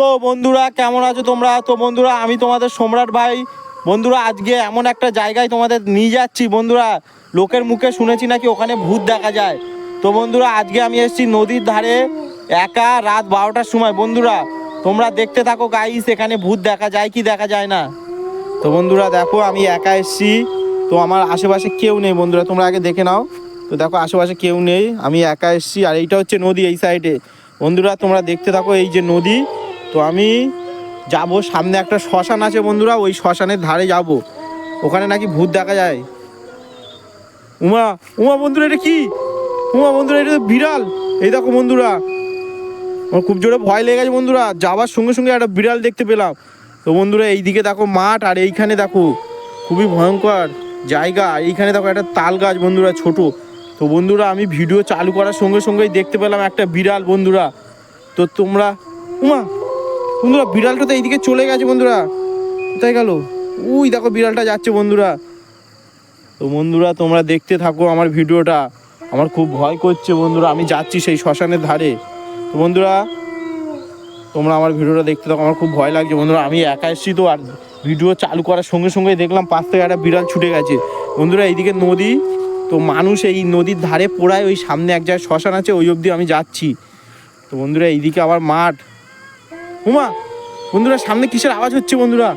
তো বন্ধুরা, কেমন আছো তোমরা? তো বন্ধুরা, আমি তোমাদের সম্রাট ভাই। বন্ধুরা, আজকে এমন একটা জায়গায় তোমাদের নিয়ে যাচ্ছি, বন্ধুরা। লোকের মুখে শুনেছি নাকি ওখানে ভূত দেখা যায়। তো বন্ধুরা, আজকে আমি এসেছি নদীর ধারে, একা রাত বারোটার সময়। বন্ধুরা, তোমরা দেখতে থাকো গাইস এখানে ভূত দেখা যায় কি দেখা যায় না। তো বন্ধুরা, দেখো, আমি একা এসেছি। তো আমার আশেপাশে কেউ নেই, বন্ধুরা, তোমরা আগে দেখে নাও। তো দেখো, আশেপাশে কেউ নেই, আমি একা এসেছি। আর এইটা হচ্ছে নদী এই সাইডে বন্ধুরা, তোমরা দেখতে থাকো এই যে নদী। তো আমি যাব, সামনে একটা শ্মশান আছে বন্ধুরা, ওই শ্মশানের ধারে যাব। ওখানে নাকি ভূত দেখা যায়। উমা উমা বন্ধুরা, এটা কি? উমা বন্ধুরা, এটা তো বিড়াল। এই দেখো বন্ধুরা, আমার খুব জোরে ভয় লেগে গেছে বন্ধুরা। যাওয়ার সঙ্গে সঙ্গে একটা বিড়াল দেখতে পেলাম। তো বন্ধুরা, এইদিকে দেখো মাঠ, আর এইখানে দেখো খুবই ভয়ঙ্কর জায়গা। এইখানে দেখো একটা তাল গাছ বন্ধুরা, ছোট। তো বন্ধুরা, আমি ভিডিও চালু করার সঙ্গে সঙ্গেই দেখতে পেলাম একটা বিড়াল বন্ধুরা। তো তোমরা, উমা বন্ধুরা, বিড়ালটা তো এইদিকে চলে গেছে বন্ধুরা। কোথায় গেল? উই, দেখো বিড়ালটা যাচ্ছে বন্ধুরা। তো বন্ধুরা, তোমরা দেখতে থাকো আমার ভিডিওটা। আমার খুব ভয় করছে বন্ধুরা, আমি যাচ্ছি সেই শ্মশানের ধারে। তো বন্ধুরা, তোমরা আমার ভিডিওটা দেখতে থাকো, আমার খুব ভয় লাগছে বন্ধুরা। আমি একা এসেছি তো, আর ভিডিও চালু করার সঙ্গে সঙ্গে দেখলাম পাশ থেকে একটা বিড়াল ছুটে গেছে। বন্ধুরা, এইদিকে নদী, তো মানুষ এই নদীর ধারে পড়ায়, ওই সামনে এক জায়গায় শ্মশান আছে, ওই অবধি আমি যাচ্ছি। তো বন্ধুরা, এইদিকে আবার মাঠ। উমা বন্ধুরা সামনে কিসের আওয়াজ হচ্ছে বন্ধুরা?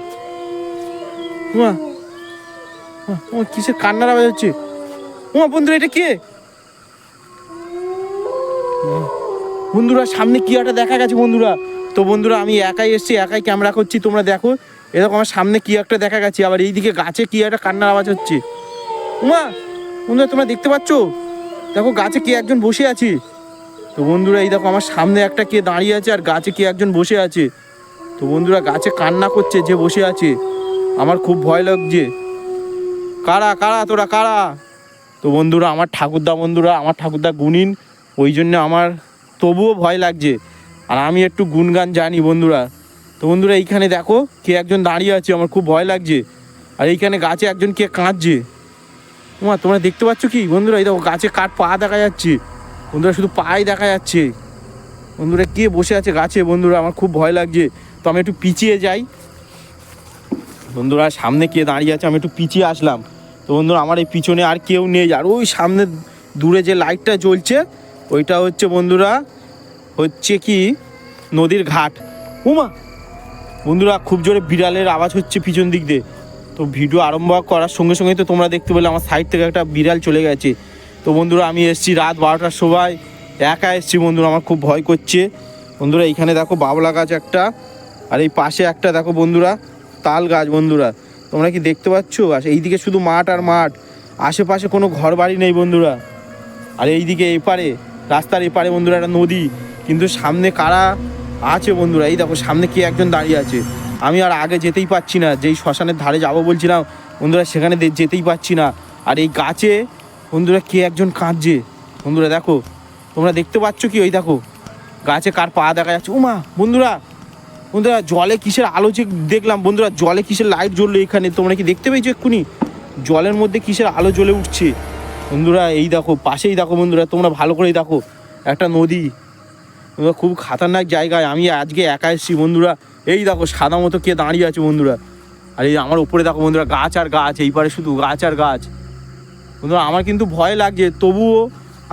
উমা উমা, কিসের কান্নার আওয়াজ হচ্ছে? উমা বন্ধুরা এটা কে? বন্ধুরা সামনে কি একটা দেখা গেছে বন্ধুরা? তো বন্ধুরা আমি একাই এসেছি একাই ক্যামেরা করছি তোমরা দেখো। এরকম আমার সামনে কি একটা দেখা গেছে আবার এইদিকে গাছে কি একটা কান্নার আওয়াজ হচ্ছে? উমা বন্ধুরা তোমরা দেখতে পাচ্ছ? দেখো গাছে কে একজন বসে আছে। তো বন্ধুরা, এই দেখো আমার সামনে একটা কে দাঁড়িয়ে আছে আর গাছে কে একজন বসে আছে। তো বন্ধুরা, গাছে কান্না করছে যে বসে আছে। আমার খুব ভয় লাগছে। কারা কারা তোরা, কারা? তো বন্ধুরা, আমার ঠাকুরদা বন্ধুরা, আমার ঠাকুরদা গুণিন, ওই জন্য আমার তবুও ভয় লাগছে। আর আমি একটু গুনগান জানি বন্ধুরা। তো বন্ধুরা, এইখানে দেখো কে একজন দাঁড়িয়ে আছে, আমার খুব ভয় লাগছে। আর এইখানে গাছে একজন কে কাঁদছে। তোমরা দেখতে পাচ্ছ কি? বন্ধুরা, এই দেখো গাছে কাঠ পা দেখা যাচ্ছে। বন্ধুরা, শুধু পাই দেখা যাচ্ছে। বন্ধুরা, কে বসে আছে গাছে? বন্ধুরা, আমার খুব ভয় লাগছে। তো আমি একটু পিছিয়ে যাই। বন্ধুরা, সামনে কে দাঁড়িয়ে আছে? আমি একটু পিছিয়ে আসলাম। তো বন্ধুরা, আমার এই পিছনে আর কেউ নেই। আর ওই সামনে দূরে যে লাইটটা জ্বলছে, ওইটা হচ্ছে বন্ধুরা, হচ্ছে কি, নদীর ঘাট। উমা! বন্ধুরা, খুব জোরে বিড়ালের আওয়াজ হচ্ছে পিছন দিক দিয়ে। তো ভিডিও আরম্ভ করার সঙ্গে সঙ্গে তো তোমরা দেখতে পেলে, আমার সাইড থেকে একটা বিড়াল চলে গেছে। তো বন্ধুরা, আমি এসছি রাত বারোটার সময়। একা এসেছি বন্ধুরা, আমার খুব ভয় করছে। বন্ধুরা এইখানে দেখো বাবলা গাছ একটা, আর এই পাশে একটা দেখো বন্ধুরা, তাল গাছ বন্ধুরা। তোমরা কি দেখতে পাচ্ছ? আর এইদিকে শুধু মাঠ আর মাঠ। আশেপাশে কোনো ঘর বাড়ি নেই বন্ধুরা। আর এইদিকে এপারে, রাস্তার এপারে বন্ধুরা একটা নদী। কিন্তু সামনে কারা আছে বন্ধুরা? এই দেখো, সামনে কি একজন দাঁড়িয়ে আছে। আমি আর আগে যেতেই পাচ্ছি না। যেই শ্মশানের ধারে যাব বলছিলাম, বন্ধুরা, সেখানে যেতেই পাচ্ছি না। আর এই গাছে বন্ধুরা কে একজন কাঁদছে? বন্ধুরা দেখো তোমরা দেখতে পাচ্ছ কি? ওই দেখো গাছে কার পা দেখা যাচ্ছে। উমা বন্ধুরা বন্ধুরা জলে কিসের আলো যে দেখলাম বন্ধুরা জলে কিসের লাইট জ্বললো এখানে? তোমরা কি দেখতে পেয়েছ এক্ষুনি? জলের মধ্যে কিসের আলো জ্বলে উঠছে? বন্ধুরা এই দেখো পাশেই দেখো বন্ধুরা তোমরা ভালো করেই দেখো একটা নদী। বন্ধুরা, খুব খাতারনাক জায়গায় আমি আজকে একা এসেছি বন্ধুরা। এই দেখো সাদা মতো কে দাঁড়িয়ে আছে বন্ধুরা। আর এই আমার উপরে দেখো বন্ধুরা গাছ আর গাছ এই পারে শুধু গাছ আর গাছ। বন্ধুরা, আমার কিন্তু ভয় লাগছে, তবুও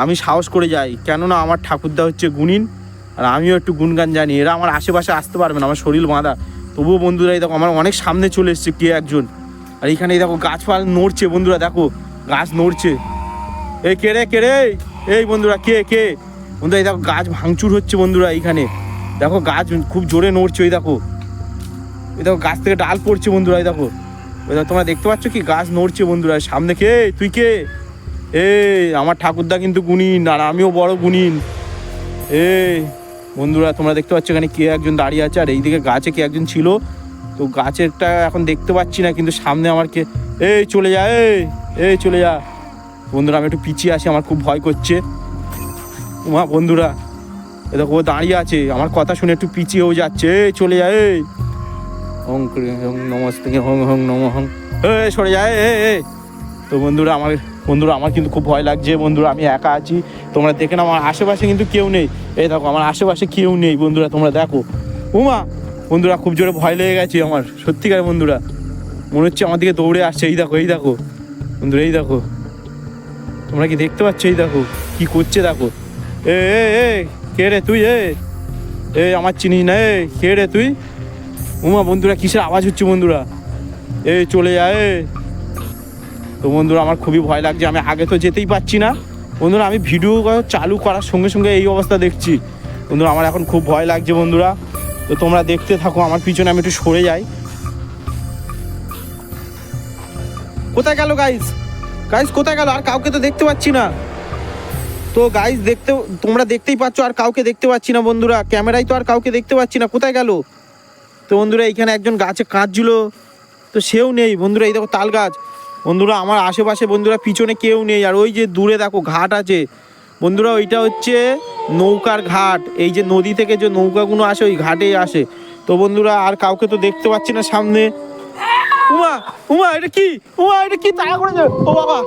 আমি সাহস করে যাই। কেননা আমার ঠাকুরদা হচ্ছে গুণিন, আর আমিও একটু গুনগান জানি। এরা আমার আশেপাশে আসতে পারবে না, আমার শরীর বাঁধা। তবুও বন্ধুরা, এই দেখো, আমার অনেক সামনে চলে এসছে কে একজন। আর এইখানে এই দেখো, গাছপালা নড়ছে বন্ধুরা, দেখো, গাছ নড়ছে। এই কে রে কে রে? এই বন্ধুরা, কে কে? বন্ধুরা, এই দেখো, গাছ ভাঙচুর হচ্ছে বন্ধুরা এইখানে দেখো, গাছ খুব জোরে নড়ছে ওই দেখো। এই দেখো, গাছ থেকে ডাল পড়ছে বন্ধুরা, এই দেখো। তোমরা দেখতে পাচ্ছ কি গাছ নড়ছে বন্ধুরা। সামনে কে? তুই কে? এ আমার ঠাকুরদা কিন্তু গুণিন, আর আমিও বড় গুণিন। এ বন্ধুরা, তোমরা দেখতে পাচ্ছ এখানে কে একজন দাঁড়িয়ে আছে, আর এইদিকে গাছে কে একজন ছিল। তো গাছেরটা এখন দেখতে পাচ্ছি না, কিন্তু সামনে আমার কে এই, চলে যা, এই এই, চলে যা। বন্ধুরা, আমি একটু পিছিয়ে আসি আমার খুব ভয় করছে। মা, বন্ধুরা, এ দেখো, ও দাঁড়িয়ে আছে, আমার কথা শুনে একটু পিছিয়েও যাচ্ছে। এই, চলে যায় এই। ক্রি- হং নমস্তে হং হং নম হং। এই সরে যায় এ এ। তো বন্ধুরা, আমার বন্ধুরা, আমার কিন্তু খুব ভয় লাগছে। বন্ধুরা, আমি একা আছি। তোমরা দেখে নাও, আমার আশেপাশে কিন্তু কেউ নেই। এই দেখো, আমার আশেপাশে কেউ নেই, বন্ধুরা, তোমরা দেখো। উমা, বন্ধুরা, খুব জোরে ভয় লেগে গেছে আমার। সত্যিকার বন্ধুরা, মনে হচ্ছে আমার দিকে দৌড়ে আসছে। এই দেখো এই দেখো। বন্ধুরা, এই দেখো। তোমরা কি দেখতে পাচ্ছ? এই দেখো, কি করছে দেখো। এ এ এ, কে রে তুই? এ এ, আমার চিনিস না। এ, কে রে তুই? উমা, বন্ধুরা, কিসের আওয়াজ হচ্ছে বন্ধুরা? এ চলে যায়। তো বন্ধুরা, আমার খুবই ভয় লাগছে, আমি আগে তো যেতেই পারছি না। বন্ধুরা, আমি ভিডিও চালু করার সঙ্গে সঙ্গে এই অবস্থা দেখছি। বন্ধুরা, আমার এখন খুব ভয় লাগছে, বন্ধুরা। তো তোমরা দেখতে থাকো, আমার পিছনে আমি একটু সরে যাই। কোথায় গেল গাইস গাইস কোথায় গেল? আর কাউকে তো দেখতে পাচ্ছি না। তো গাইস দেখতে তোমরা দেখতেই পাচ্ছ, আর কাউকে দেখতে পাচ্ছি না, বন্ধুরা। ক্যামেরায় তো আর কাউকে দেখতে পাচ্ছি না। কোথায় গেল? তো বন্ধুরা এইখানে একজন গাছে কাঁদছিল, তো সেও নেই। বন্ধুরা, এই দেখো তাল গাছ। বন্ধুরা, আমার আশেপাশে বন্ধুরা, পিছনে কেউ নেই। আর ওই যে দূরে দেখো ঘাট আছে। বন্ধুরা, ওইটা হচ্ছে নৌকার ঘাট। এই যে নদী থেকে যে নৌকাগুলো আসে, ওই ঘাটেই আসে। তো বন্ধুরা, আর কাউকে তো দেখতে পাচ্ছি না সামনে। উমা উমা, এটা কি? উমা, এটা কি? তাড়া করে যাবে ও বাবা।